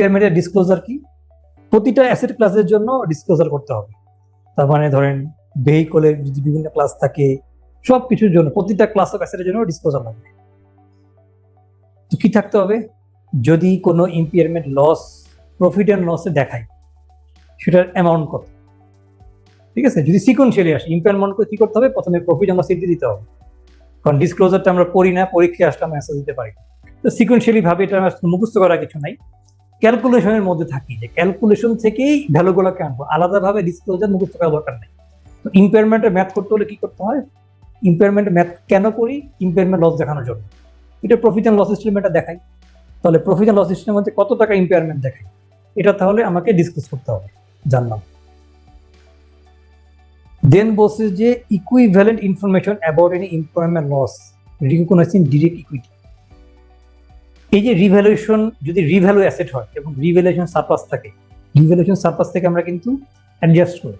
ইম্পেয়ারমেন্টের disclosure কি? প্রতিটা asset ক্লাসের জন্য ডিসক্লোজার করতে হবে। তার মানে ধরেন ভেহিকলের যদি বিভিন্ন ক্লাস থাকে সব কিছুর জন্য, প্রতিটা ক্লাস অফ অ্যাসেটের জন্য ডিসক্লোজার লাগবে। তো কি থাকতে হবে? যদি কোনো ইম্পেয়ারমেন্ট লস প্রফিট অ্যান্ড লসে দেখায়, সেটার অ্যামাউন্ট কত? ঠিক আছে? যদি সিকোয়েন্সিয়ালি আসে ইম্পেয়ারমেন্ট করে কি করতে হবে? প্রথমে প্রফিট আমরা সিদ্ধি দিতে হবে। কারণ ডিসক্লোজারটা আমরা পড়ি না, পরীক্ষায় আসলে আমরা অ্যান্সার দিতে পারি। তো সিকোয়েন্সিয়ালি ভাবে এটা মুখস্থ করার কিছু নাই। ক্যালকুলেশনের মধ্যে থাকি যে ক্যালকুলেশন থেকেই ভ্যালুগুলোকে আনব। আলাদাভাবে ডিসক্লোজার মুখস্থ করার দরকার নেই। তো ইম্পেয়ারমেন্টের ম্যাথ করতে হলে কি করতে হয়? ইম্পেয়ারমেন্ট ম্যাথ কেন করি? ইম্পেয়ারমেন্ট লস দেখানোর জন্য। এটা প্রফিট অ্যান্ড লস সিস্টেমটা দেখাই। তাহলে প্রফিট অ্যান্ড লস সিস্টেমের মধ্যে কত টাকা ইম্পেয়ারমেন্ট দেখাই? এটা তাহলে আমাকে ডিসকাস করতে হবে। জানলাম। দেন বলছে যে equivalent information about any impairment loss recognising direct equity এই যে রিভ্যালুয়েশন যদি রিভ্যালু অ্যাসেট হয় এবং রিভ্যালুয়েশন সারপ্লাস থাকে রিভ্যালুয়েশন সারপ্লাস থেকে আমরা কিন্তু অ্যাডজাস্ট করি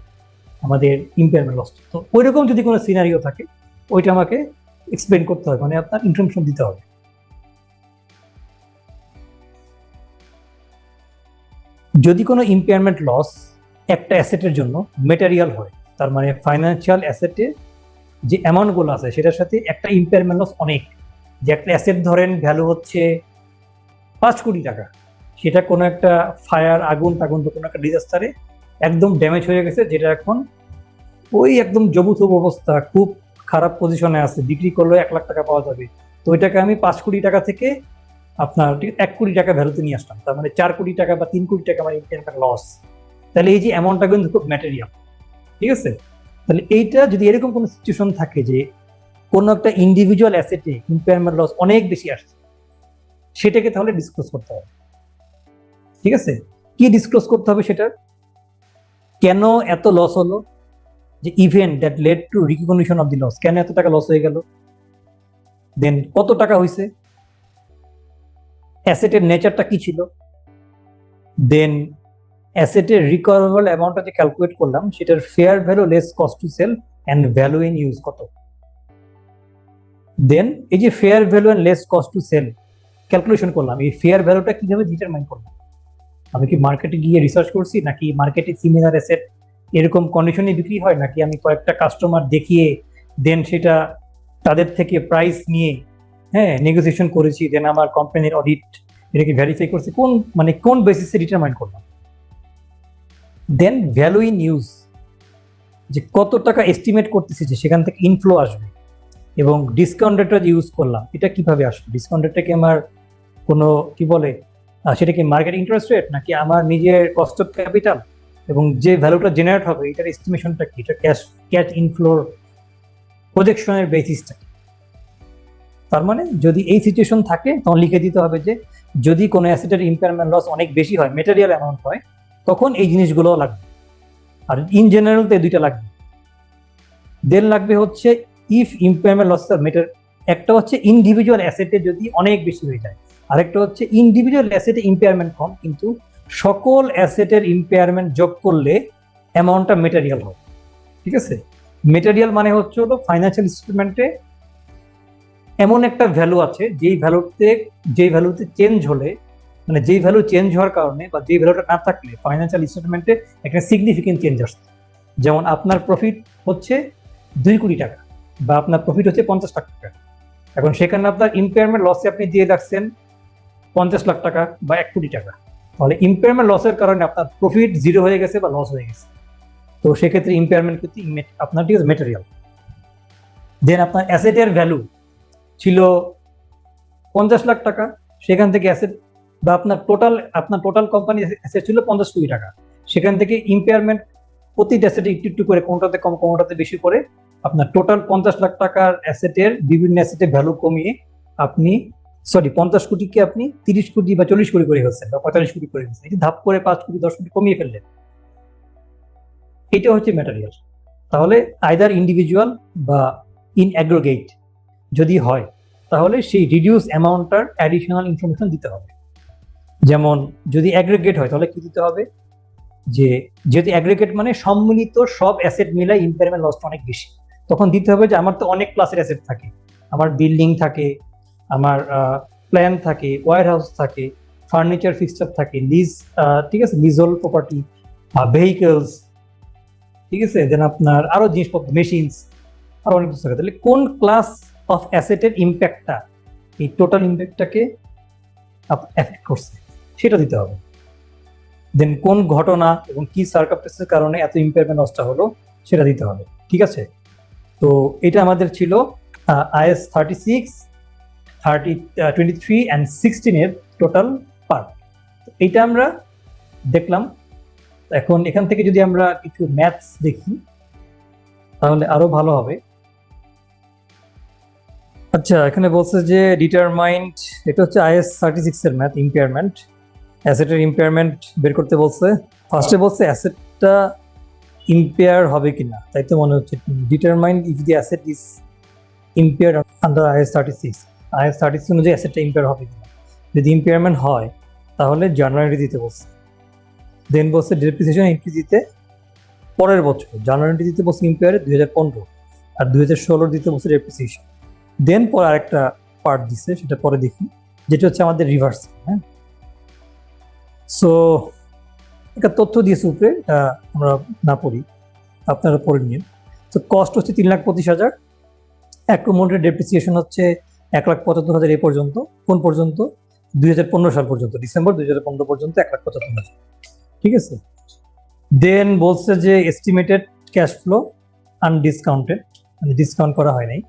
আমাদের ইম্পেয়ারমেন্ট লস তো ওইরকম যদি কোনো সিনারিও থাকে, ওইটা আমাকে এক্সপ্লেন করতে হবে মানে আপনার ইনফরমেশন দিতে হবে। যদি কোনো ইম্পেয়ারমেন্ট লস একটা অ্যাসেটের জন্য মেটেরিয়াল হয়, তার মানে ফাইন্যান্সিয়াল অ্যাসেটে যে অ্যামাউন্টগুলো আছে, সেটার সাথে একটা ইম্পেয়ারমেন্ট লস অনেক। যে একটা অ্যাসেট ধরেন ভ্যালু হচ্ছে পাঁচ কোটি টাকা। সেটা কোনো একটা ফায়ার আগুন টাগুন বা কোনো একটা ডিজাস্টারে একদম ড্যামেজ হয়ে গেছে, যেটা এখন ওই একদম জবুথব অবস্থা, খুব খারাপ পজিশনে আছে, বিক্রি করলেও এক লাখ টাকা পাওয়া যাবে। তো ওইটাকে আমি পাঁচ কোটি টাকা থেকে আপনার এক কোটি টাকা ভ্যালুতে নিয়ে আসলাম। তার মানে চার কোটি টাকা বা তিন কোটি টাকা আমার ইম্পেয়ারমেন্ট লস তাহলে এই যে অ্যামাউন্টটা কিন্তু খুব ম্যাটেরিয়াল ঠিক আছে? তাহলে এইটা যদি এরকম কোনো সিচুয়েশন থাকে যে কোনো একটা ইন্ডিভিজুয়াল অ্যাসেটে ইম্পেয়ারমেন্ট লস অনেক বেশি আসছে সেটাকে তাহলে ডিসক্লোজ করতে হবে। ঠিক আছে? কি ডিসক্লোজ করতে হবে সেটা? কেন এত লস হলো? যে event that led to recognition of the loss কেন এত টাকা লস হয়ে গেল? দেন কত টাকা হয়েছে অ্যাসেটের নেচারটা কি ছিল? দেন অ্যাসেটের রিকভারেবল অ্যামাউন্টটা যে ক্যালকুলেট করলাম, সেটার fair value less cost to sell and value in use কত? দেন এই যে fair value and less cost to sell calculation করলাম। এই ফেয়ার ভ্যালুটা কীভাবে ডিটারমাইন করলাম? আমি কি মার্কেটে গিয়ে রিসার্চ করছি, নাকি মার্কেটে সিমিলার অ্যাসেট এরকম কন্ডিশনে বিক্রি হয়, নাকি আমি কয়েকটা কাস্টমার দেখিয়ে দেন সেটা তাদের থেকে প্রাইস নিয়ে হ্যাঁ নেগোসিয়েশন করেছি দেন আমার কোম্পানির অডিট এটাকে ভেরিফাই করছি? কোন মানে কোন বেসিসে ডিটারমাইন করলাম? দেন ভ্যালু ইন ইউজ যে কত টাকা এস্টিমেট করতেছি যে সেখান থেকে ইনফ্লো আসবে, এবং ডিসকাউন্ট রেটটা ইউজ করলাম, এটা কীভাবে আসবে ডিসকাউন্ট রেটটা কি আমার কোনো, কি বলে সেটা কি মার্কেট ইন্টারেস্ট রেট নাকি আমার নিজের কস্ট অফ ক্যাপিটাল এবং যে ভ্যালুটা জেনারেট হবে, এটার এস্টিমেশনটা কি? এটা ক্যাশ ক্যাশ ইনফ্লোর প্রজেকশনের বেসিসটা তার মানে যদি এই সিচুয়েশন থাকে, তখন লিখে দিতে হবে যে যদি কোনো অ্যাসেটের ইম্পেয়ারমেন্ট লস অনেক বেশি হয় মেটেরিয়াল অ্যামাউন্ট হয়, তখন এই জিনিসগুলো লাগবে। আর ইন জেনারেল তো এই দুইটা লাগবে। দেন লাগবে হচ্ছে ইফ ইম্পেয়ারমেন্ট লস মেটার একটা হচ্ছে ইন্ডিভিজুয়াল অ্যাসেটে যদি অনেক বেশি হয়ে যায় আরেকটা হচ্ছে ইন্ডিভিজুয়াল অ্যাসেটে ইম্পেয়ারমেন্ট কম, কিন্তু সকল অ্যাসেটের ইম্পেয়ারমেন্ট যোগ করলে অ্যামাউন্টটা মেটেরিয়াল হবে। ঠিক আছে? মেটেরিয়াল মানে হচ্ছে হলো ফাইন্যান্সিয়াল স্টেটমেন্টে এমন একটা ভ্যালু আছে, যেই ভ্যালুতে যেই ভ্যালুতে চেঞ্জ হলে মানে যেই ভ্যালু চেঞ্জ হওয়ার কারণে বা যেই ভ্যালুটা না থাকলে ফাইন্যান্সিয়াল স্টেটমেন্টে একটা সিগনিফিকেন্ট চেঞ্জ আসছে। যেমন আপনার প্রফিট হচ্ছে দুই কোটি টাকা বা আপনার প্রফিট হচ্ছে পঞ্চাশ লাখ টাকা। এখন সেখানে আপনার ইম্পেয়ারমেন্ট লসে আপনি দিয়ে রাখছেন পঞ্চাশ লাখ টাকা বা এক কোটি টাকা। তাহলে ইম্পেয়ারমেন্ট লসের কারণে আপনার প্রফিট জিরো হয়ে গেছে বা লস হয়ে গেছে। তো সেক্ষেত্রে ইম্পেয়ারমেন্ট কিন্তু আপনার ঠিক আছে মেটেরিয়াল দেন আপনার অ্যাসেটের ভ্যালু ছিল পঞ্চাশ লাখ টাকা। সেখান থেকে অ্যাসেট বা আপনার টোটাল আপনার টোটাল কোম্পানি অ্যাসেট ছিল পঞ্চাশ কোটি টাকা। সেখান থেকে ইম্পেয়ারমেন্ট প্রতিটা অ্যাসেটে একটু একটু করে কোনটাতে কম, কোনটাতে বেশি করে আপনার টোটাল পঞ্চাশ লাখ টাকার অ্যাসেটের বিভিন্ন অ্যাসেটের ভ্যালু কমিয়ে আপনি সরি পঞ্চাশ কোটিকে আপনি তিরিশ কোটি বা চল্লিশ কোটি করে ফেলছেন বা পঁয়তাল্লিশ কোটি করে ফেলছেন? ধাপ করে পাঁচ কোটি, দশ কোটি কমিয়ে ফেললেন। এটা হচ্ছে ম্যাটেরিয়াল তাহলে আইদার ইন্ডিভিজুয়াল বা ইন অ্যাগ্রোগেট যদি হয়, তাহলে সেই রিডিউস অ্যামাউন্টটার অ্যাডিশনাল ইনফরমেশন দিতে হবে। যেমন যদি অ্যাগ্রিগেট হয়, তাহলে কি দিতে হবে? যে যেহেতু অ্যাগ্রিগেট মানে সম্মিলিত সব অ্যাসেট মিলাই ইম্পেয়ারমেন্ট লসটা অনেক বেশি। তখন দিতে হবে যে আমার তো অনেক ক্লাসের অ্যাসেট থাকে। আমার বিল্ডিং থাকে আমার প্ল্যান থাকে ওয়ার হাউস থাকে ফার্নিচার ফিক্সচার থাকে লিজ ঠিক আছে লিজল প্রপার্টি ভেহিকলস ঠিক আছে দেন আপনার আরও জিনিসপত্র মেশিনস আরও অনেক কিছু থাকে। তাহলে কোন ক্লাস অফ অ্যাসেটের ইম্প্যাক্টটা এই টোটাল ইম্প্যাক্টটাকে এফেক্ট করছে? সেটা দিতে হবে। দেন কোন ঘটনা এবং কি সার্কামস্টেন্সের কারণে এত ইম্পেয়ারমেন্ট লসটা হলো, সেটা দিতে হবে। ঠিক আছে? তো এটা আমাদের ছিল IS thirty six thirty twenty three and সিক্সটিনের total part এইটা আমরা দেখলাম। এখন এখান থেকে যদি আমরা কিছু ম্যাথস দেখি, তাহলে আরও ভালো হবে। আচ্ছা এখানে বলছে যে ডিটারমাইন্ড এটা হচ্ছে আইএস থার্টি সিক্সের ম্যাথ ইম্পেয়ারমেন্ট অ্যাসেটের ইম্পেয়ারমেন্ট বের করতে বলছে। ফার্স্টে বলছে অ্যাসেটটা ইম্পেয়ার হবে কিনা। তাই তো মনে হচ্ছে determined if the asset is impair under IS thirty six IS thirty six অনুযায়ী অ্যাসেটটা ইম্পেয়ার হবে যদি ইম্পেয়ারমেন্ট হয়, তাহলে জানুয়ারি দিতে বলছে দেন বলছে ডেপ্রিসিয়েশন এন্ট্রি দিতে পরের বছর। জানুয়ারি দিতে বলছে ইম্পেয়ারে দুই হাজার পনেরো। আর দুই হাজার ষোলোর দিতে বলছে ডেপ্রিসিয়েশন দেন পরে আরেকটা পার্ট দিচ্ছে সেটা পরে দেখি। যেটা হচ্ছে আমাদের রিভার্স হ্যাঁ? সো একটা তথ্য দিয়েছে উপরে, এটা আমরা না পড়ি। আপনারা পড়ে নিন। তো কস্ট হচ্ছে তিন লাখ পঁচিশ হাজার। অ্যাক্রোমোটের ডেপ্রিসিয়েশন হচ্ছে এক লাখ পঁচাত্তর হাজার এ পর্যন্ত, কোন পর্যন্ত? দুই হাজার পনেরো সাল পর্যন্ত, ডিসেম্বর দুই হাজার পনেরো পর্যন্ত এক লাখ পঁচাত্তর হাজার। ঠিক আছে? দেন বলছে যে এস্টিমেটেড ক্যাশ ফ্লো আনডিসকাউন্টেড মানে ডিসকাউন্ট করা হয় নাই।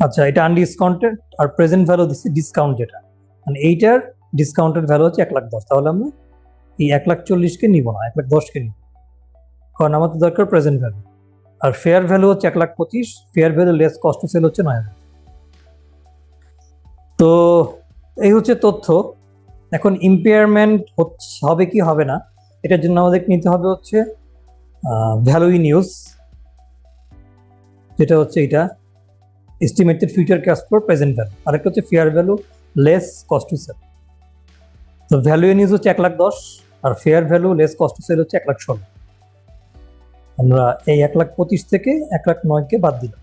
আচ্ছা এটা আনডিসকাউন্টেড আর প্রেজেন্ট ভ্যালু দিচ্ছে ডিসকাউন্ট যেটা মানে এইটার ডিসকাউন্টেড ভ্যালু হচ্ছে এক লাখ দশ। তাহলে আমরা এই এক লাখ চল্লিশকে নিব না, এক লাখ দশকে নিব। কারণ আমাদের দরকার প্রেজেন্ট ভ্যালু আর ফেয়ার ভ্যালু হচ্ছে এক লাখ পঁচিশ fair value less cost sell হচ্ছে নয় হাজার। তো এই হচ্ছে তথ্য। এখন ইম্পেয়ারমেন্ট হবে কি হবে না, এটার জন্য আমাদের নিতে হবে হচ্ছে ভ্যালুই নিউজ যেটা হচ্ছে এটা estimated future cash flow present value আরেকটা হচ্ছে fair value less cost to sell তো ভ্যালু ইন ইউজ হচ্ছে এক লাখ দশ, আর fair value less cost to sell হচ্ছে এক লাখ ষোলো। আমরা এই এক লাখ পঁচিশ থেকে এক লাখ নয়কে বাদ দিলাম।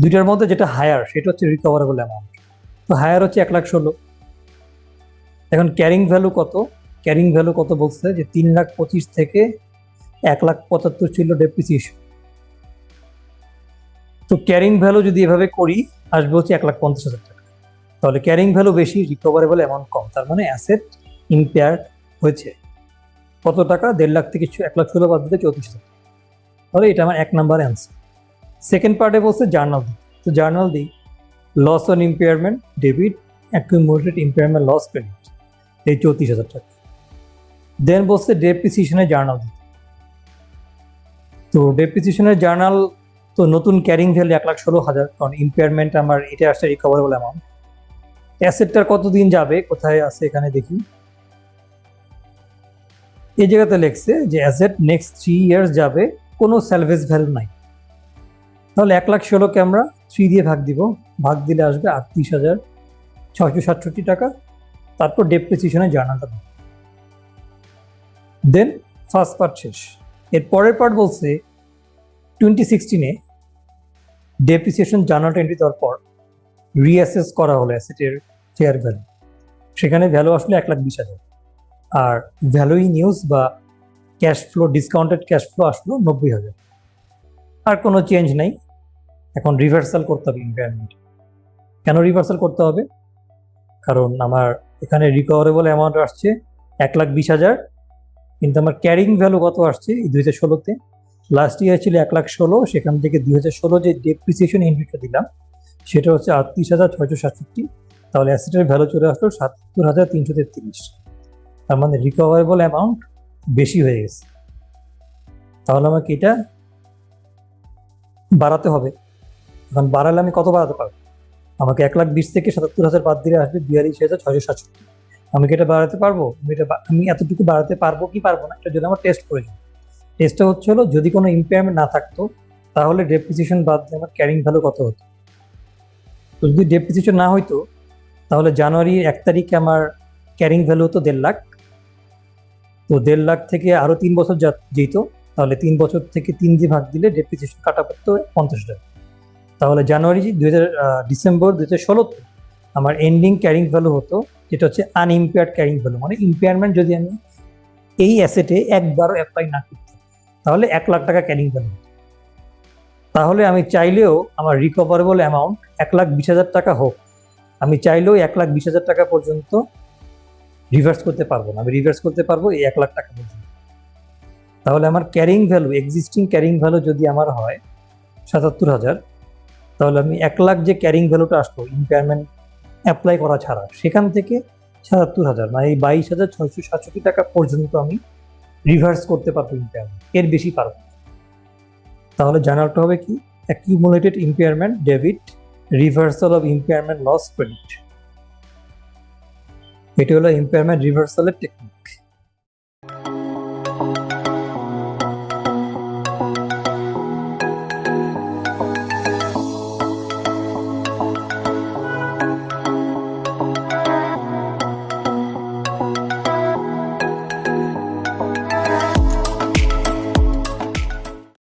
দুইটার মধ্যে যেটা হায়ার সেটা হচ্ছে রিকভারেবল অ্যামাউন্ট তো হায়ার হচ্ছে এক লাখ ষোলো। এখন ক্যারিং ভ্যালু কত? ক্যারিং ভ্যালু কত বলছে? যে তিন লাখ পঁচিশ থেকে এক লাখ পঁচাত্তর ছিল ডেপ্রিসিয়েশন তো ক্যারিং ভ্যালু যদি এভাবে করি, আসবে হচ্ছে এক লাখ পঞ্চাশ হাজার টাকা। তাহলে ক্যারিং ভ্যালু বেশি রিকভারেবল অ্যামাউন্ট কম। তার মানে অ্যাসেট ইম্পেয়ার হয়েছে। কত টাকা? দেড় লাখ থেকে এক লাখ ষোলো বাদ দিতে চৌত্রিশ হাজার তাহলে এটা আমার এক নাম্বার অ্যান্সার সেকেন্ড পার্টে বলছে জার্নাল তো জার্নাল দিই loss on impairment debit accumulated impairment loss credit এই চৌত্রিশ হাজার টাকা। দেন বলছে ডেপ্রিসিয়েশনের জার্নাল দিতে তো ডেপ্রিসিয়েশনের জার্নাল তো নতুন ক্যারিং ভ্যালু এক লাখ ষোলো হাজার, কারণ ইম্পেয়ারমেন্ট আমার এটা আসছে রিকভারেবল অ্যামাউন্ট অ্যাসেটটার কতদিন যাবে, কোথায় আছে এখানে দেখি। এই জায়গাতে লেখছে যে অ্যাসেট নেক্সট থ্রি ইয়ার্স যাবে, কোনো স্যালভেজ ভ্যালু নাই। তাহলে এক লাখ ষোলোকে আমরা থ্রি দিয়ে ভাগ দিব। ভাগ দিলে আসবে আটত্রিশ হাজার ছয়শো সাতষট্টি টাকা। তারপর ডেপ্রিসিয়েশনের জার্নালটা দেব দেন ফার্স্ট পার্ট শেষ। এর পরের পার্ট বলছে টোয়েন্টি সিক্সটিনে ডেপ্রিসিয়েশন জার্নালটা এন্ট্রি দেওয়ার পর রিঅ্যাসেস করা হলো অ্যাসেটের ফেয়ার ভ্যালু সেখানে ভ্যালু আসলে এক লাখ বিশ হাজার। আর ভ্যালু ইন ইউজ বা cash flow discounted cash flow আসলো নব্বই হাজার। আর কোনো চেঞ্জ নাই। এখন রিভার্সাল করতে হবে ইম্পেয়ারমেন্ট কেন রিভার্সাল করতে হবে? কারণ আমার এখানে রিকভারেবল অ্যামাউন্ট আসছে এক লাখ বিশ হাজার। কিন্তু আমার ক্যারিং ভ্যালু কত আসছে? এই দুই হাজার ষোলোতে। লাস্ট ইয়ার ছিল এক লাখ ষোলো, সেখান থেকে দুই হাজার ষোলো যে ডেপ্রিসিয়েশন এন্ট্রিটা দিলাম, সেটা হচ্ছে আটত্রিশ হাজার ছয়শো সাতষট্টি। তাহলে অ্যাসেটের ভ্যালু চলে আসলো সাতাত্তর হাজার তিনশো তেত্রিশ। তার মানে রিকভারেবল অ্যামাউন্ট বেশি হয়ে গেছে। তাহলে আমাকে এটা বাড়াতে হবে। এখন বাড়ালে আমি কত বাড়াতে পারব? আমাকে এক লাখ বিশ থেকে সাতাত্তর হাজার বাদ দিলে আসবে বিয়াল্লিশ হাজার ছয়শো সাতষট্টি। আমি কি এটা বাড়াতে পারব? আমি এটা আমি এতটুকু বাড়াতে পারব কি পারব না, এটা যদি আমার টেস্ট যাই। টেস্টটা হচ্ছে হলো, যদি কোনো ইম্পেয়ারমেন্ট না থাকতো, তাহলে ডেপ্রিসিয়েশন বাদ দিয়ে আমার ক্যারিং ভ্যালু কত হতো? তো যদি ডেপ্রিসিয়েশন না হইতো, তাহলে জানুয়ারি এক তারিখে আমার ক্যারিং ভ্যালু হতো দেড় লাখ। তো দেড় লাখ থেকে আরও তিন বছর যা যেত তাহলে তিন বছর থেকে তিন দিয়ে ভাগ দিলে ডেপ্রিসিয়েশন কাটা পড়তো পঞ্চাশ টাকা তাহলে জানুয়ারি দুই হাজার ডিসেম্বর দুই হাজার ষোলোতে আমার এন্ডিং ক্যারিং ভ্যালু হতো, যেটা হচ্ছে আনইম্পেয়ার্ড ক্যারিং ভ্যালু মানে ইম্পেয়ারমেন্ট যদি আমি এই অ্যাসেটে একবারও অ্যাপ্লাই না করতে তাহলে এক লাখ টাকা ক্যারিং ভ্যালু হতো। তাহলে আমি চাইলেও আমার রিকভারেবল অ্যামাউন্ট এক লাখ বিশ হাজার টাকা হোক, আমি চাইলেও এক লাখ বিশ হাজার টাকা পর্যন্ত রিভার্স করতে পারব না, আমি রিভার্স করতে পারব এই এক লাখ টাকা পর্যন্ত। তাহলে আমার carrying value existing carrying value যদি আমার হয় সাতাত্তর হাজার তাহলে আমি এক লাখ যে ক্যারিং ভ্যালুটা আসলো ইম্পেয়ারমেন্ট অ্যাপ্লাই করা ছাড়া, সেখান থেকে সাতাত্তর হাজার মানে এই বাইশ হাজার ছয়শো সাতষট্টি টাকা পর্যন্ত আমি রিভার্স করতে পারব ইম্পেয়ারমেন্ট এর বেশি পারব। তাহলে জানারটা হবে কি accumulated impairment debit reversal of impairment loss credit এটি হলো ইম্পেয়ারমেন্ট রিভার্সালের টেকনিক